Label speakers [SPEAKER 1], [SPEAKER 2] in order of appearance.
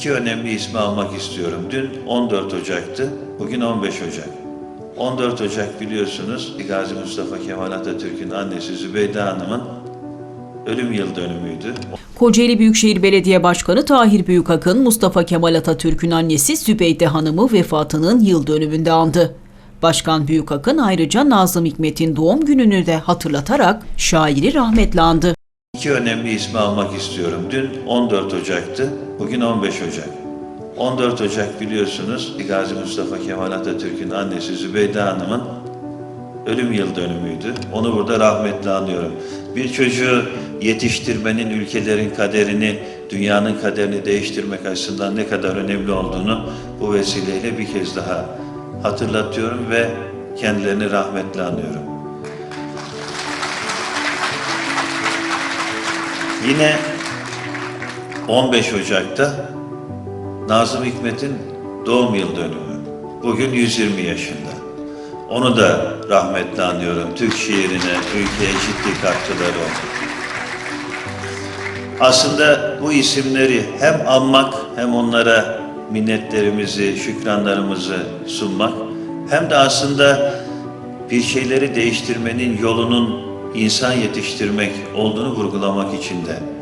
[SPEAKER 1] İki önemli ismi almak istiyorum. Dün 14 Ocak'tı, bugün 15 Ocak. 14 Ocak biliyorsunuz Gazi Mustafa Kemal Atatürk'ün annesi Zübeyde Hanım'ın ölüm yıl dönümüydü.
[SPEAKER 2] Kocaeli Büyükşehir Belediye Başkanı Tahir Büyükakın, Mustafa Kemal Atatürk'ün annesi Sübeyde Hanım'ı vefatının yıl dönümünde andı. Başkan Büyükakın ayrıca Nazım Hikmet'in doğum gününü de hatırlatarak şairi rahmetle andı.
[SPEAKER 1] İki önemli ismi almak istiyorum. Dün 14 Ocak'tı, bugün 15 Ocak. 14 Ocak biliyorsunuz Gazi Mustafa Kemal Atatürk'ün annesi Zübeyde Hanım'ın ölüm yıl dönümüydü. Onu burada rahmetle anıyorum. Bir çocuğu yetiştirmenin ülkelerin kaderini, dünyanın kaderini değiştirmek açısından ne kadar önemli olduğunu bu vesileyle bir kez daha hatırlatıyorum ve kendilerini rahmetle anıyorum. Yine 15 Ocak'ta Nazım Hikmet'in doğum yıl dönümü. Bugün 120 yaşında. Onu da rahmetle anıyorum. Türk şiirine, ülkeye ciddi katkıları oldu. Aslında bu isimleri hem anmak hem onlara minnetlerimizi, şükranlarımızı sunmak hem de aslında bir şeyleri değiştirmenin yolunun insan yetiştirmek olduğunu vurgulamak için de